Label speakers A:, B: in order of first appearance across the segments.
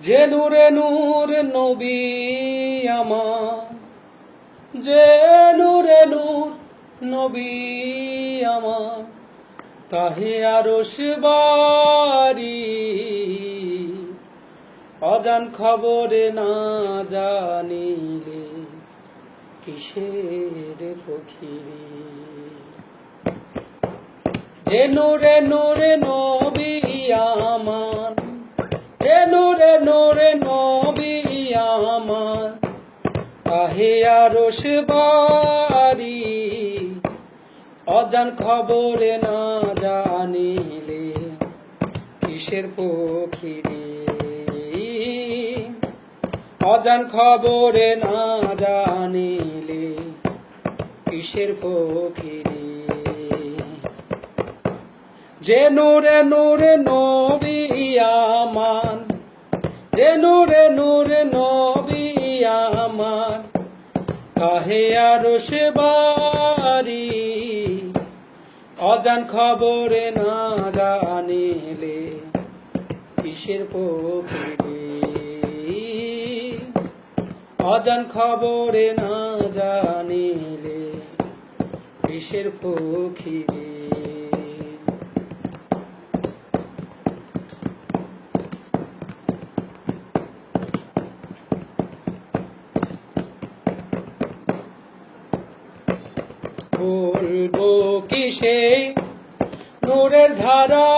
A: যে নূরে নূর নবী আমার, যে নূরে নূর নবী আমার, তাহে আরশ বাড়ি, অজান খবরে না জানিলে কিসের ফকিরি? যে নূরে নূরে নবী আহে আরশ বাড়ি, অজান খবরে না জানিলে কিসের পখিরি অজান খবরে না জানিলে কিসের পখিরি যে নূরে নূরে নবী আমান, যে নূরে নূরে নবী আমার কাহে আর সে বাড়ি? অজান খবরে না জানিলে কিসের পক্ষে অজান খবরে না জানিলে কিসের পখিরি বলব কি সেই নূরের ধারা?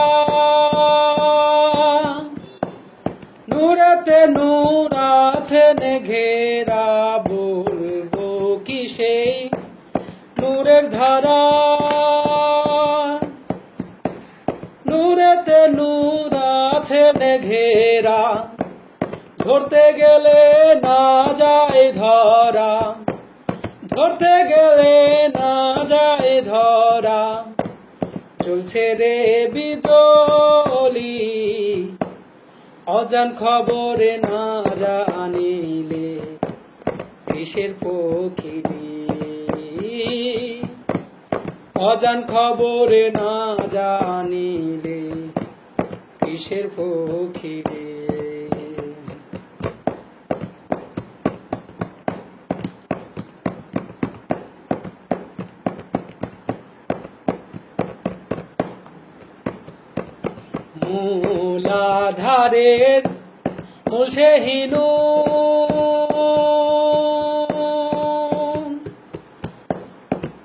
A: নূরেতে নূর আছে ঘেরা, বলব কি সেই নূরের ধারা? নূরেতে নূর আছে ঘেরা, ধরতে গেলে না যায় ধরা, ধরতে গেলে না ধরা। চলছে রে বিজলি, অজান খবরে না জানিলে কিসের পখিরি অজান খবরে না জানিলে কিসের পখিরি মূলাধারের মূল হিনু।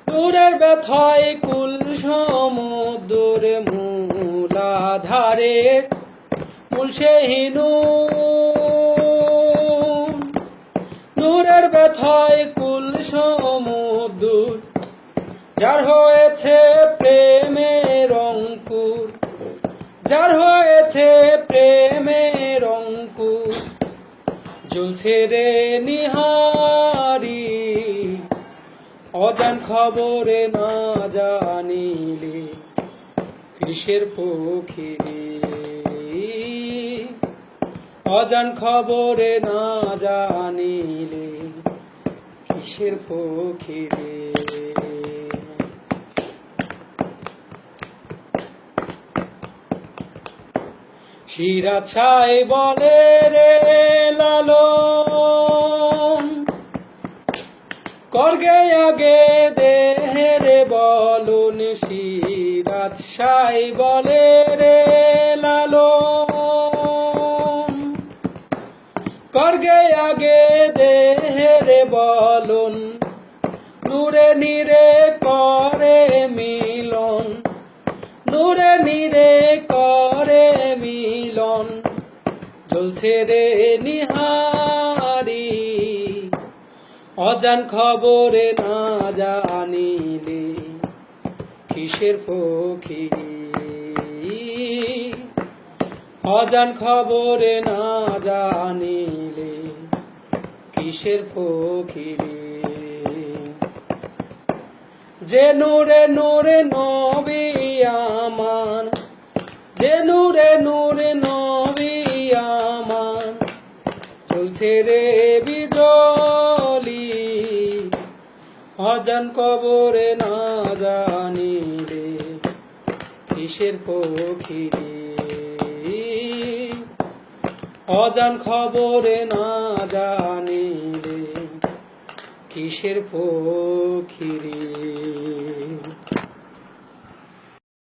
A: দূরের ব্যথয় কুল সমুদ্র মূল সে হিনু। নূরের ব্যথয় কুল সমুদ্র, যার হয়েছে প্রেমের অঙ্কুর। যার হয়েছে প্রেমের অঙ্কুর জ্বলছে রে নিহারি। অজান খবরে না জানিলে কিসের পখিরি অজান খবরে না জানিলে কিসের পখিরি শিরা ছাই বলে রে লালন। করগে আগে দেহেরে বলুন শিরাত সাই বলে রে লালন। করগে আগে দেহেরে বলুন, নূরে নিরে করে মিলন। নূরে নিরে করে জ্বলছে রে নিহারি, অজান খবরে না জানিলে কিসের পখিরি অজান খবরে না জানিলে কিসের পখিরি যে নূরে নূরে নবী আমান যে নূরে রে বিজলি অজান কবরে না জানিলে কিসের পখিরি অজান খবরে না জানিলে কিসের ফকিরি